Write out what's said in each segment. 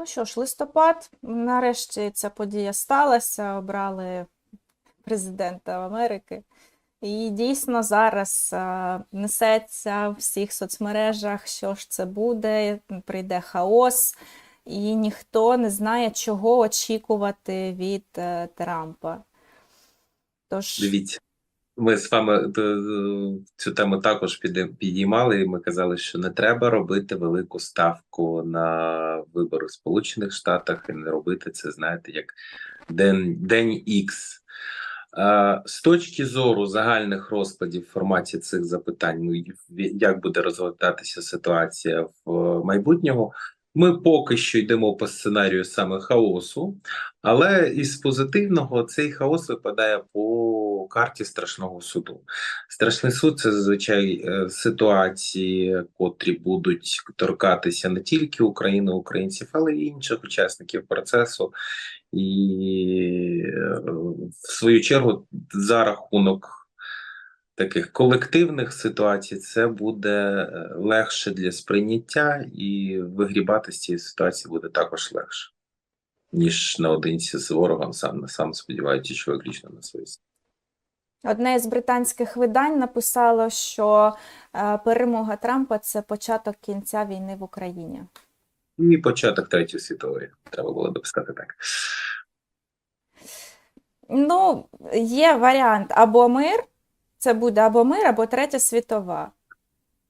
Ну що ж, листопад, нарешті ця подія сталася, обрали президента Америки. І дійсно зараз е, несеться в всіх соцмережах, що ж це буде, прийде хаос, і ніхто не знає, чого очікувати від е, Трампа. Тож, Дивіться, ми з вами е, е, цю тему також підіймали, і ми казали, що не треба робити велику ставку на вибори в Сполучених Штатах і не робити це, знаєте, як день, день. Е, З точки зору загальних розкладів в форматі цих запитань, ну, як буде розвиватися ситуація в майбутнього, ми поки що йдемо по сценарію саме хаосу, але із позитивного цей хаос випадає по карті страшного суду. Страшний суд це зазвичай е, ситуації, котрі будуть торкатися не тільки України, українців, але й інших учасників процесу. І е, в свою чергу за рахунок таких колективних ситуацій це буде е, легше для сприйняття, і вигрібати з цієї ситуації буде також легше, ніж наодинці з ворогом, сам на сам сподіваючись, що виключно на свої. Одне з британських видань написало, що е, перемога Трампа це початок кінця війни в Україні. І початок третьої світової треба було допускати так. Ну, є варіант або мир, це буде або мир, або третя світова.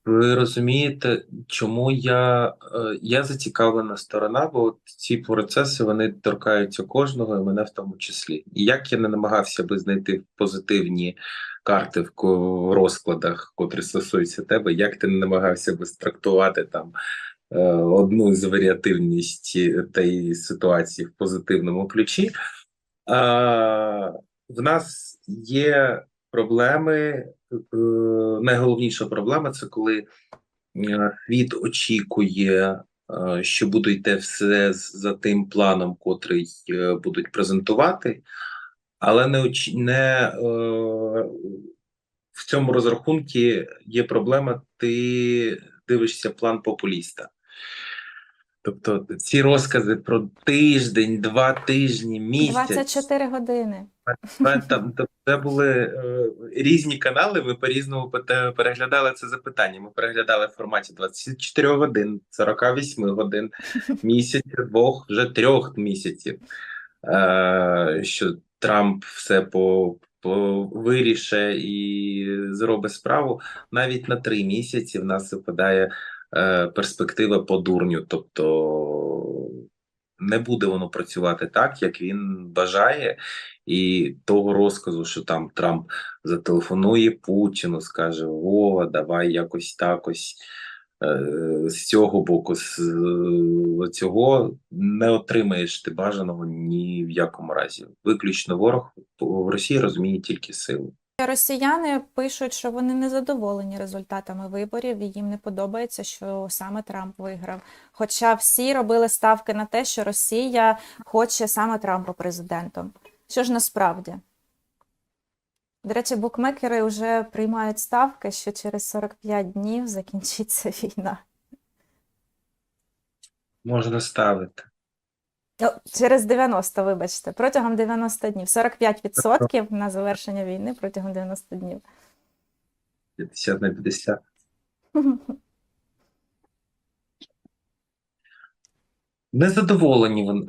Ви розумієте, чому я, е, я зацікавлена сторона, бо от ці процеси вони торкаються кожного, і мене в тому числі. І як я не намагався би знайти позитивні карти в розкладах, котрі стосуються тебе, як ти не намагався би страктувати там е, одну з варіативності тієї ситуації в позитивному ключі, в нас є проблеми. е, Найголовніша проблема це коли е, світ очікує, е, що буде йти все за тим планом, котрий будуть презентувати, але не, оч... не в цьому розрахунку є проблема, ти дивишся план популіста. Тобто ці розкази про тиждень, два тижні, місяць. 24 години. Та- Там там це були е, різні канали. Ви по-різному переглядали це запитання. Ми переглядали в форматі 24 годин, 48 годин, місяця, двох, вже трьох місяців. Е, що Трамп все по, по виріше і зробить справу. Навіть на три місяці в нас випадає перспектива по дурню. Тобто не буде воно працювати так, як він бажає, і того розказу, що там Трамп зателефонує Путіну, скаже: Вова, давай якось так ось. е, З цього боку, з е, цього не отримаєш ти бажаного ні в якому разі. Виключно ворог в Росії розуміє тільки силу. Росіяни пишуть, що вони не задоволені результатами виборів, і їм не подобається, що саме Трамп виграв. Хоча всі робили ставки на те, що Росія хоче саме Трампа президентом. Що ж насправді? До речі, букмекери вже приймають ставки, що через 45 днів закінчиться війна. Можна ставити. О, через 90, вибачте, протягом 90 днів. 45% на завершення війни протягом 90 днів. 50 на 50. Незадоволені вони.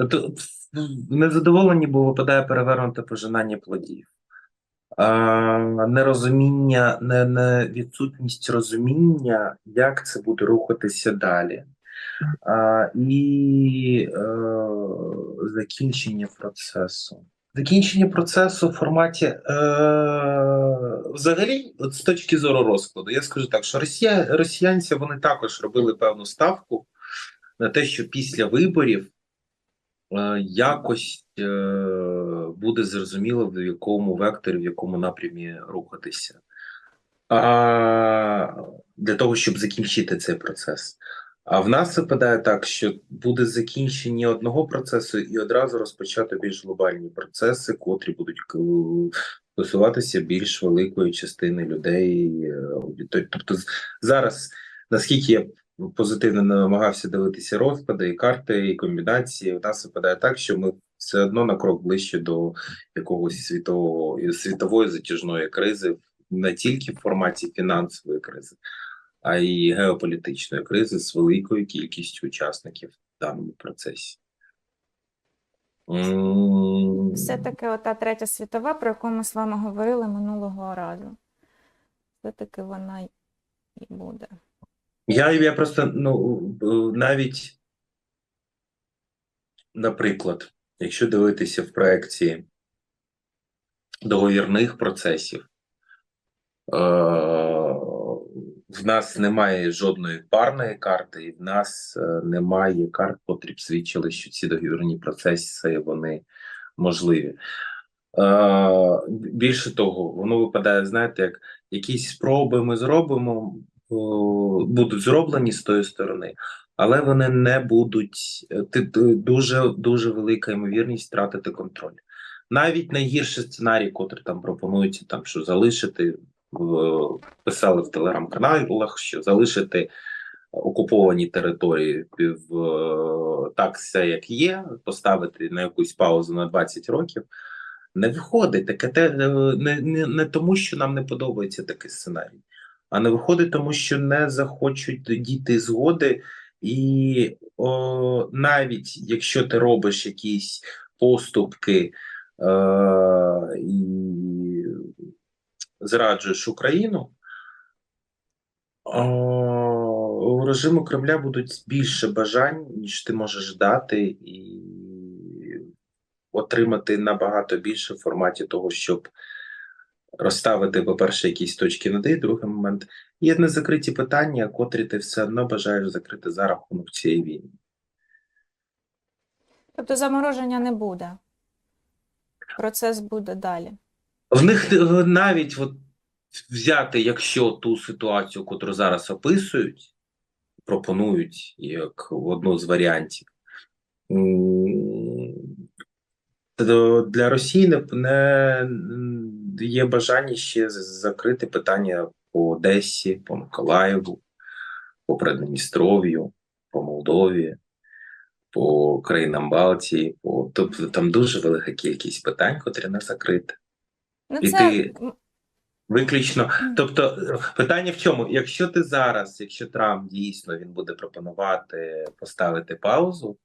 Незадоволені, бо випадає перевернуте пожинання плодів. А, нерозуміння, не, не відсутність розуміння, як це буде рухатися далі. І е, закінчення процесу. Закінчення процесу в форматі е, взагалі, от з точки зору розкладу, я скажу так, що росія, росіянці вони також робили певну ставку на те, що після виборів е, якось е, буде зрозуміло, в якому векторі, в якому напрямі рухатися. А, для того, щоб закінчити цей процес. А в нас випадає так, що буде закінчення одного процесу і одразу розпочати більш глобальні процеси, котрі будуть стосуватися більш великої частини людей. е. Тобто зараз, наскільки я позитивно намагався дивитися розклади, і карти, і комбінації. У нас випадає так, що ми все одно на крок ближче до якогось світового світової затяжної кризи, не тільки в форматі фінансової кризи, а й геополітичної кризи з великою кількістю учасників в даному процесі. Все-таки ота третя світова, про яку ми з вами говорили минулого разу. Все-таки вона й і буде. Я, я просто ну навіть, наприклад, якщо дивитися в проекції договірних процесів, е, в нас немає жодної парної карти, і в нас е, немає карт, котрі б свідчили, що ці договірні процеси вони можливі. Е, більше того, воно випадає, знаєте, як якісь спроби ми зробимо, о, будуть зроблені з тої сторони, але вони не будуть е, ти- дуже дуже велика ймовірність втратити контроль. Навіть найгірший сценарій, котрий там пропонується, там що залишити писали в телеграм-каналах, що залишити окуповані території в так все як є, поставити на якусь паузу на 20 років. Не виходить таке те е, не, не, не тому, що нам не подобається такий сценарій, а не виходить, тому що не захочуть дійти згоди, і о, навіть якщо ти робиш якісь поступки е, зраджуєш Україну, у режиму Кремля будуть більше бажань, ніж ти можеш дати, і отримати набагато більше в форматі того, щоб розставити, по-перше, якісь точки над «і», другий момент. Є незакриті питання, котрі ти все одно бажаєш закрити за рахунок цієї війни. Тобто замороження не буде. Процес буде далі. В них е, навіть от взяти, якщо ту ситуацію, котру зараз описують, пропонують як одну з варіантів, для Росії не, є бажання ще закрити питання по Одесі, по Миколаєву, по Придністров'ю, по Молдові, по країнам Балтії. По, тобто там дуже велика кількість питань, котрі не закриті. Ну, І це ти- Виключно, тобто е, питання в чому? Якщо ти зараз, якщо Трамп дійсно він буде пропонувати поставити паузу,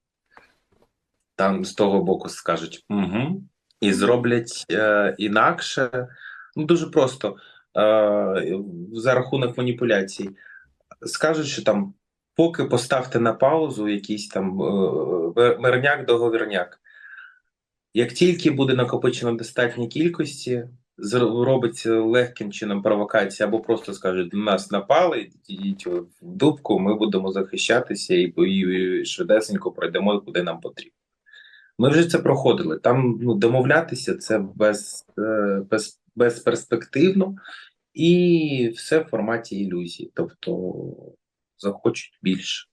там з того боку скажуть угу, і зроблять е, інакше. Ну дуже просто е, за рахунок маніпуляцій. Скажуть, що там поки поставте на паузу якийсь там е, мирняк договірняк. Як тільки буде накопичено достатній кількості, робиться легким чином провокація, або просто скажуть, до нас напали, йдіть в дубку, ми будемо захищатися і, і швидесенько пройдемо, куди нам потрібно. Ми вже це проходили. Там ну, домовлятися це без, е, без, безперспективно і все в форматі ілюзії. Тобто захочуть більше.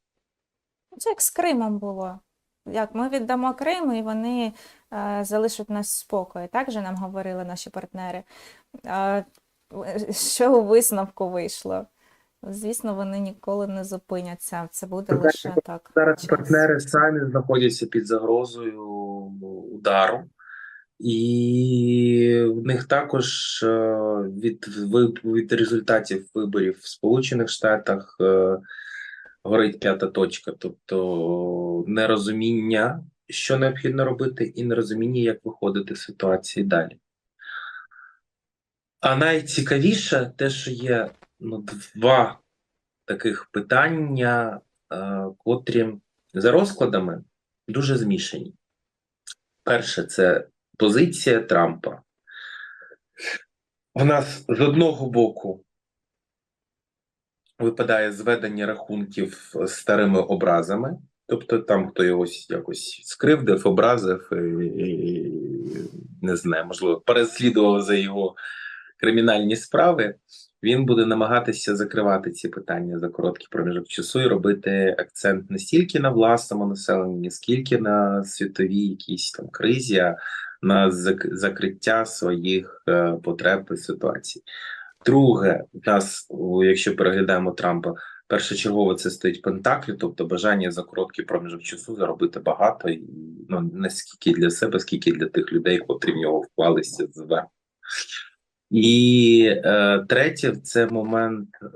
Це як з Кримом було. Як ми віддамо Крим, і вони е, залишать нас в спокої. Так же нам говорили наші партнери. Що у висновку вийшло? Звісно, вони ніколи не зупиняться. Це буде Так, лише так. Зараз час. партнери самі знаходяться під загрозою удару, і в них також е, від, від результатів виборів в Сполучених Штатах е, горить п'ята точка, тобто нерозуміння, що необхідно робити, і нерозуміння, як виходити з ситуації далі. А найцікавіше те, що є ну, два таких питання, е, котрі за розкладами дуже змішані. Перше, це позиція Трампа. У нас з одного боку випадає зведення рахунків з старими образами, тобто там хто його якось скривдив, образив, і, і, не знаю, можливо, переслідував за його кримінальні справи. Він буде намагатися закривати ці питання за короткий проміжок часу і робити акцент не стільки на власному населенні, скільки на світовій якійсь там кризі, а на зак- закриття своїх е, потреб і ситуацій. Друге, в нас, якщо переглядаємо Трампа, першочергово це стоїть пентаклі, тобто бажання за короткий проміжок часу заробити багато, ну, не скільки для себе, скільки для тих людей, котрі в нього вклалися зверху. І е, третє, це момент е,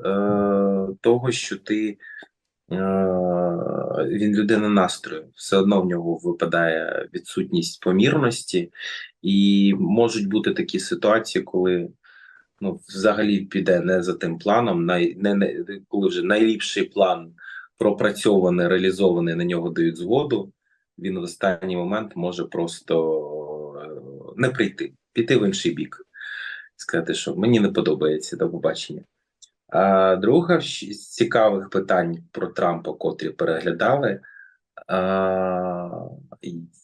того, що ти е, він людина настрою, все одно в нього випадає відсутність помірності, і можуть бути такі ситуації, коли ну, взагалі піде не за тим планом, най, не, не, коли вже найліпший план пропрацьований, реалізований, на нього дають згоду, він в останній момент може просто е, не прийти, піти в інший бік. Сказати, що мені не подобається до побачення. А друге щ- з цікавих питань про Трампа, котрі переглядали,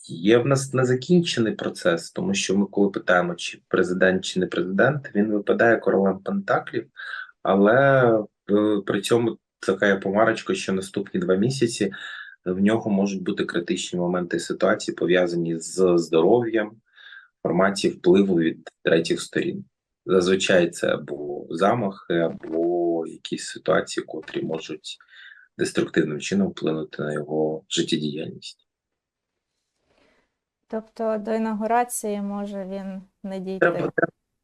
є в нас незакінчений процес, тому що ми, коли питаємо, чи президент, чи не президент, він випадає королем Пентаклів, але е, при цьому така є помарочка, що наступні два місяці в нього можуть бути критичні моменти ситуації, пов'язані з здоров'ям, форматі впливу від третіх сторін. Зазвичай це або замахи, або якісь ситуації, котрі можуть деструктивним чином вплинути на його життєдіяльність. Тобто до інаугурації може він не дійти. Треба,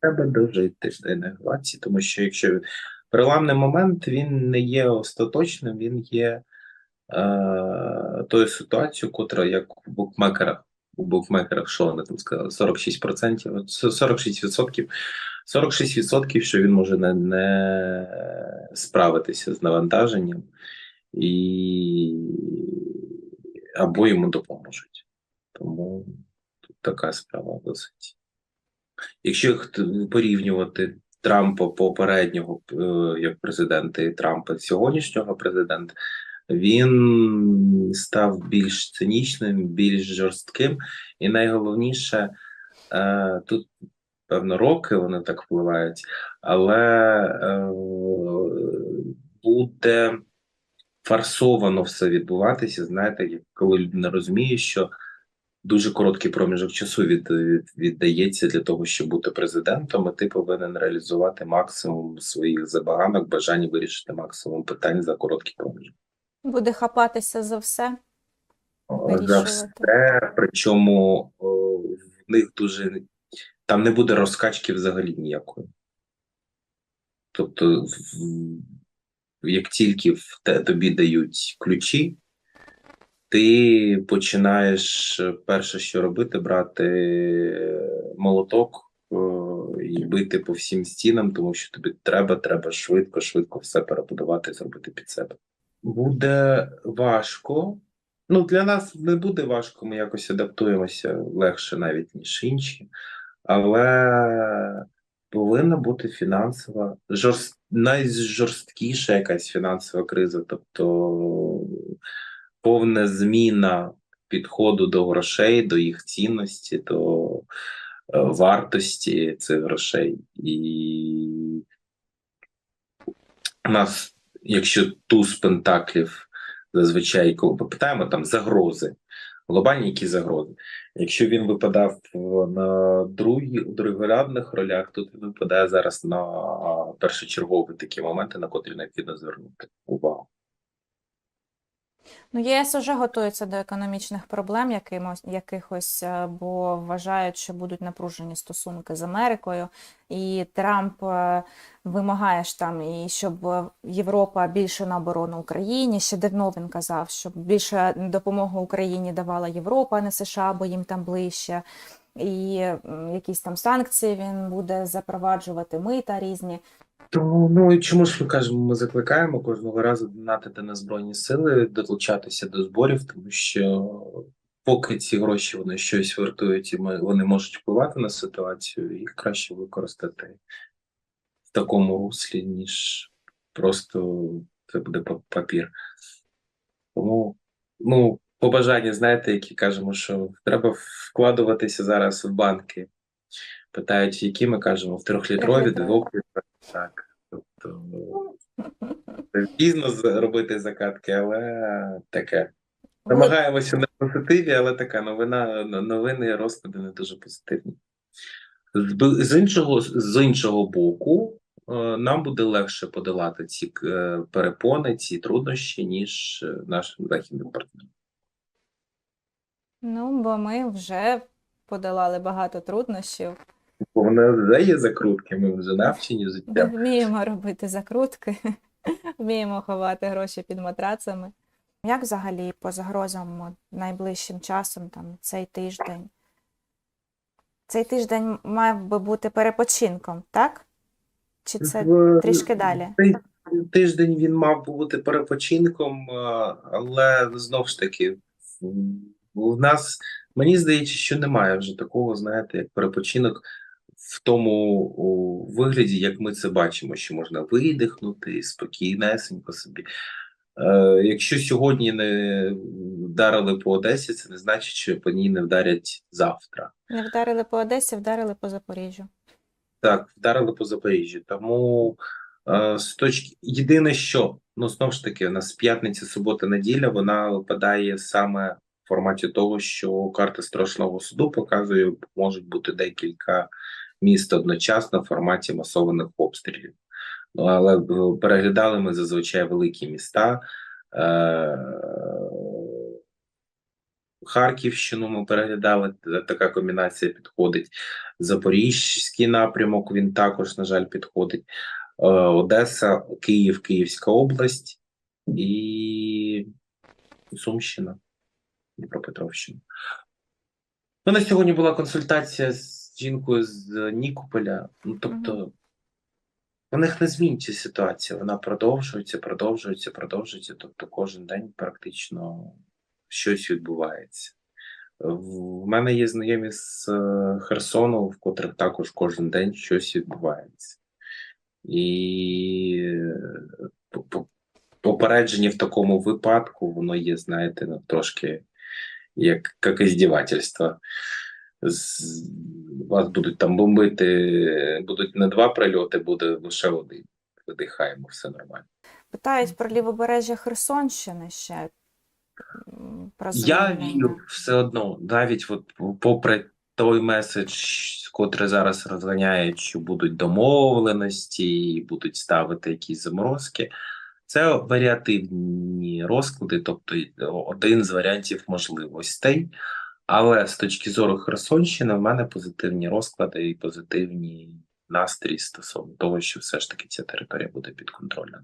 треба, дожити до інаугурації, тому що якщо переламний момент він не є остаточним, він є е, тою ситуацією, котра як у букмекерах, у букмекерах, що вони там сказали, 46%, от 46%, 46%, що він може не, не справитися з навантаженням, і або йому допоможуть. Тому тут така справа досить. Якщо порівнювати Трампа попереднього е, як президента і Трампа сьогоднішнього президента, він став більш цинічним, більш жорстким, і найголовніше е, тут певно роки вони так впливають, але е, буде фарсовано все відбуватися. Знаєте, коли людина розуміє, що дуже короткий проміжок часу від, від, віддається для того, щоб бути президентом, і ти повинен реалізувати максимум своїх забаганок, бажання вирішити максимум питань за короткий проміжок. Буде хапатися за все. За все, причому о, в них дуже там не буде розкачки взагалі ніякої. Тобто, в- як тільки в те тобі дають ключі, ти починаєш е, перше, що робити, брати е, молоток е, і бити по всім стінам, тому що тобі треба, треба швидко, швидко все перебудувати, зробити під себе. Буде важко. Ну, для нас не буде важко, ми якось адаптуємося легше навіть, ніж інші, але повинна бути фінансова, жорст... найжорсткіша якась фінансова криза, тобто повна зміна підходу до грошей, до їх цінності, до е, вартості цих грошей. І у нас, якщо туз пентаклів зазвичай, коли попитаємо там загрози, глобальні які загрози. Якщо він випадав на другі, другорядних ролях, тут він випадає зараз на першочергові такі моменти, на котрі необхідно звернути увагу. Ну, ЄС уже готується до економічних проблем якимось, якихось, е, бо вважають, що будуть напружені стосунки з Америкою. І Трамп е, вимагає ж там, і щоб е, Європа більше на оборону Україні. Ще давно він казав, щоб більше допомогу Україні давала Європа, а не США, бо їм там ближче. І якісь там санкції він буде запроваджувати, мита різні. Тому ну і чому ж ми кажемо, ми закликаємо кожного разу донатити на збройні сили, долучатися до зборів, тому що поки ці гроші вони щось вартують, і ми вони можуть впливати на ситуацію, їх краще використати в такому руслі, ніж просто це буде папір. Тому ну, побажання, знаєте, які кажемо, що треба вкладуватися зараз в банки. Питають, які ми кажемо, в трьохлітрові, Трьохлітрові. Так. Тобто пізно з- робити закатки, але таке. Намагаємося на позитиві, але така новина, новини розклади не дуже позитивні. З, з іншого, з іншого боку, е, нам буде легше подолати ці е, перепони, ці труднощі, ніж е, нашим західним партнерам. Ну, бо ми вже подолали багато труднощів. Бо вони вже є закрутки, ми вже навчені Ми життям. вміємо робити закрутки, вміємо ховати гроші під матрацами. Як взагалі по загрозам найближчим часом, там, цей тиждень? Цей тиждень мав би бути перепочинком, так? Чи це В- трішки далі? Цей тиждень він мав би бути перепочинком, але знов ж таки, у нас мені здається, що немає вже такого, знаєте, як перепочинок в тому вигляді, як ми це бачимо, що можна видихнути спокійнесенько собі. Е, якщо сьогодні не вдарили по Одесі, це не значить, що по ній не вдарять завтра. Не вдарили по Одесі, вдарили по Запоріжжю. Так, вдарили по Запоріжжю. Тому е, з точки єдине, що ну знову ж таки, у нас п'ятниця, субота, неділя, вона випадає саме в форматі того, що карта страшного суду показує, можуть бути декілька міст одночасно в форматі масованих обстрілів. Ну, але е, переглядали ми зазвичай великі міста. Е, Харківщину ми переглядали, така комбінація підходить. Запорізький напрямок він також, на жаль, підходить. Е, Одеса, Київ, Київська область і Сумщина, Дніпропетровщина. У мене сьогодні була консультація з жінкою з Нікополя. Ну, тобто, у них не зміниться ситуація. Вона продовжується, продовжується, продовжується. Тобто, кожен день практично щось відбувається. В мене є знайомі з е, Херсону, в котрих також кожен день щось відбувається. І е, по- по- попередження в такому випадку, воно є, знаєте, ну, трошки як, як іздівательство. Вас будуть там бомбити, будуть не два прильоти, буде лише один. Видихаємо, все нормально. Питають про лівобережжя Херсонщини ще. Про Я вірю все одно, навіть от попри той меседж, котрий зараз розганяють, що будуть домовленості, і будуть ставити якісь заморозки. Це варіативні розклади, тобто один з варіантів можливостей. Але з точки зору Херсонщини, в мене позитивні розклади і позитивні настрій стосовно того, що все ж таки ця територія буде підконтрольна.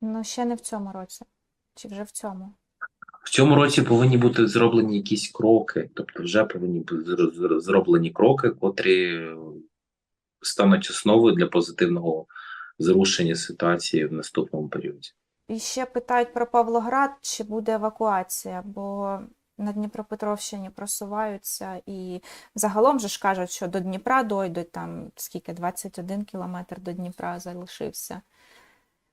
Ну, ще не в цьому році. Чи вже в цьому? В цьому році повинні бути зроблені якісь кроки, тобто вже повинні бути зро- зро- зроблені кроки, котрі стануть основою для позитивного зрушення ситуації в наступному періоді. І ще питають про Павлоград, чи буде евакуація, бо на Дніпропетровщині просуваються і загалом же ж кажуть, що до Дніпра дойдуть там скільки 21 кілометр до Дніпра залишився.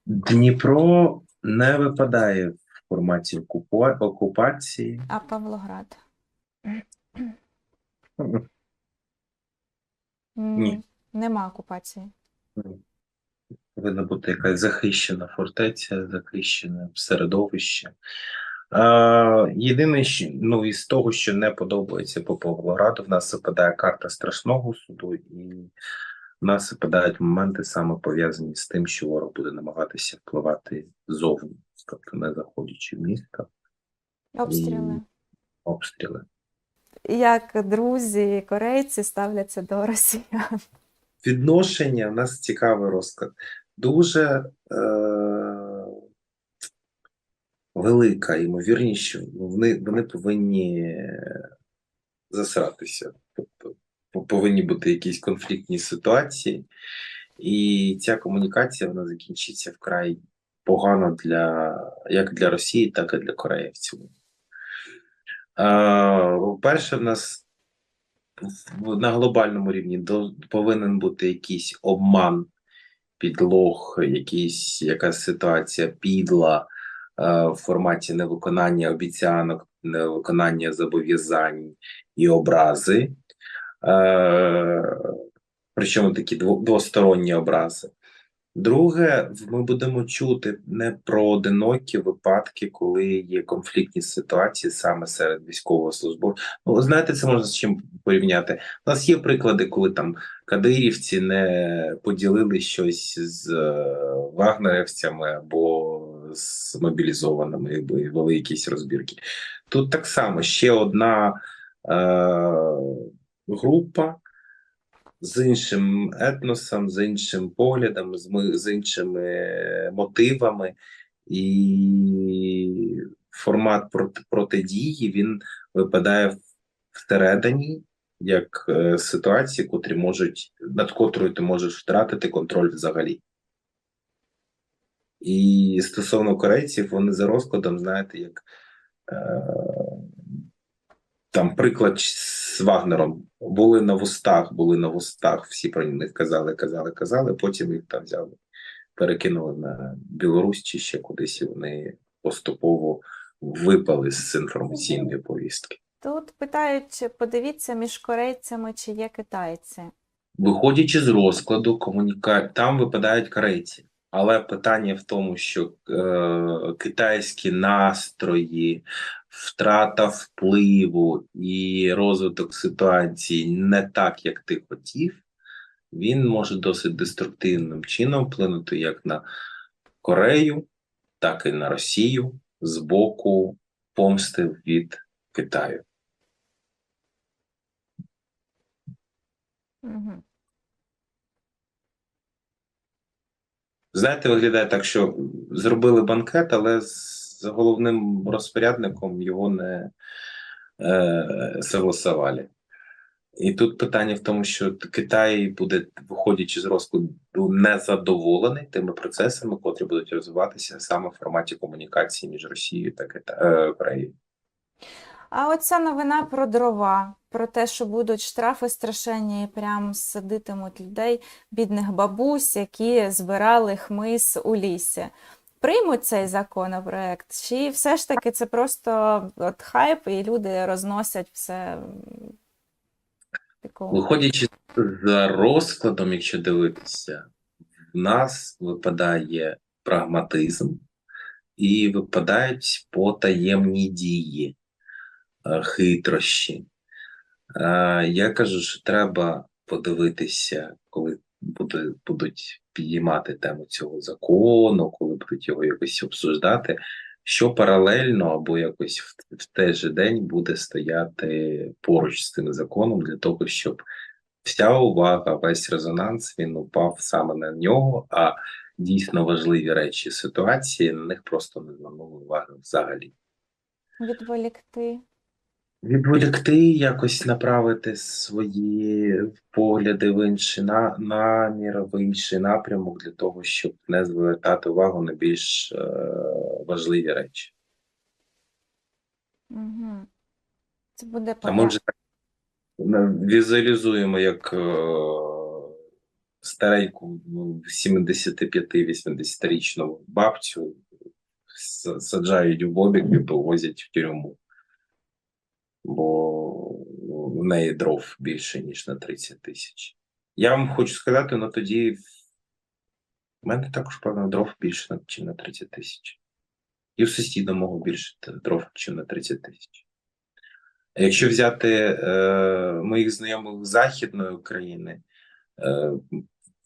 Дніпро не випадає в форматі окупа- окупації. А Павлоград? Ні. Нема окупації. Повинна бути якась захищена фортеця, захищене середовище. Е, єдине, що ну із того, що не подобається по Павлограду, в нас випадає карта страшного суду, і в нас випадають моменти саме пов'язані з тим, що ворог буде намагатися впливати ззовні, тобто не заходячи в місто, Обстріли. обстріли. Як друзі, корейці ставляться до росіян. Відношення в нас цікавий розклад. Дуже е, велика ймовірність, що вони, вони повинні засратися. Тобто повинні бути якісь конфліктні ситуації, і ця комунікація вона закінчиться вкрай погано для як для Росії, так і для Кореї в цілому. Е, По-перше, в нас на глобальному рівні до, повинен бути якийсь обман, підлог, якийсь, якась ситуація підла е, в форматі невиконання обіцянок, невиконання зобов'язань і образи. Е, причому такі двосторонні образи. Друге, ми будемо чути не про одинокі випадки, коли є конфліктні ситуації саме серед військовослужбовців. Ну, знаєте, це можна з чим порівняти. У нас є приклади, коли там кадирівці не поділили щось з е, вагнерівцями або з мобілізованими, і вели якісь розбірки. Тут так само ще одна е, група з іншим етносом, з іншим поглядом, з, з іншими мотивами, і формат проти, протидії він випадає всередині як е, ситуації, котрі можуть, над котрою ти можеш втратити контроль взагалі. І стосовно корейців, вони за розкладом, знаєте, як е, там приклад з Вагнером. Були на вустах, були на вустах, всі про них казали, казали, казали, потім їх там взяли, перекинули на Білорусь чи ще кудись, і вони поступово випали з інформаційної повістки. Тут питають, подивіться між корейцями, чи є китайці. Виходячи з розкладу, комуніка... там випадають корейці. Але питання в тому, що е, китайські настрої, втрата впливу і розвиток ситуації не так, як ти хотів, він може досить деструктивним чином вплинути як на Корею, так і на Росію з боку помсти від Китаю. Угу. Знаєте, виглядає так, що зробили банкет, але з головним розпорядником його не е, согласували. І тут питання в тому, що Китай буде, виходячи з розкладу, незадоволений тими процесами, котрі будуть розвиватися саме в форматі комунікації між Росією та Кита... е, Кореєю. А оця новина про дрова, про те, що будуть штрафи страшенні і прям садитимуть людей, бідних бабусь, які збирали хмиз у лісі. Приймуть цей законопроект, чи все ж таки це просто от хайп, і люди розносять все. Виходячи за розкладом, якщо дивитися, в нас випадає прагматизм і випадають потаємні дії, хитрощі. Е, Я кажу, що треба подивитися, коли буде, будуть підіймати тему цього закону, коли будуть його якось обсуждати, що паралельно або якось в, в той же день буде стояти поруч з цим законом для того, щоб вся увага, весь резонанс він упав саме на нього, а дійсно важливі речі ситуації на них просто не звернули уваги взагалі. Відволікти. Відволікти, якось направити свої погляди в інший на, намір, в інший напрямок для того, щоб не звертати увагу на більш е, важливі речі. Угу. Це буде А ми вже так візуалізуємо як е, стареньку ну, 75-80-річну бабцю саджають у бобік і повозять в тюрму. Бо в неї дров більше, ніж на 30 тисяч. Я вам хочу сказати, ну тоді в мене також, певно, дров більше, ніж на 30 тисяч. І у сусіда мого більше дров, ніж на 30 тисяч. Якщо взяти е, моїх знайомих Західної України, е,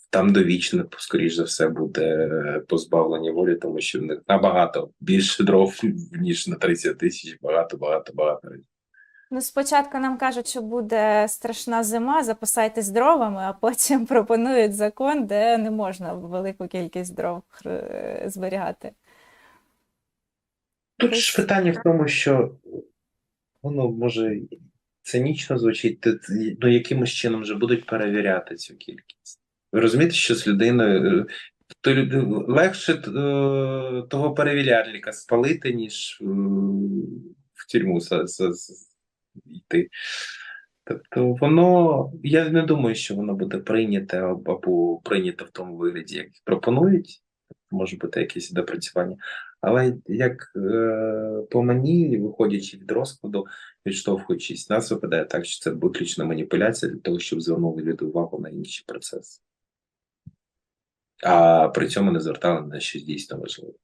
там довічно, скоріш за все, буде позбавлення волі, тому що в них набагато більше дров, ніж на 30 тисяч, багато, багато, багато разів. Ну, спочатку нам кажуть, що буде страшна зима, запасайтесь дровами, а потім пропонують закон, де не можна велику кількість дров е, зберігати. Тут ж питання в тому, що воно може цинічно звучить, ну якимось чином вже будуть перевіряти цю кількість. Ви розумієте, що з людиною е, то легше е, того перевіряльника спалити, ніж в тюрму йти. Тобто воно, я не думаю, що воно буде прийняте або прийнято в тому вигляді, як пропонують. Може бути якесь допрацювання. Але як е, по мені, виходячи від розкладу, відштовхуючись, нас випадає так, що це виключно маніпуляція для того, щоб звернули люди увагу на інші процеси. а при цьому не звертали на щось дійсно важливе.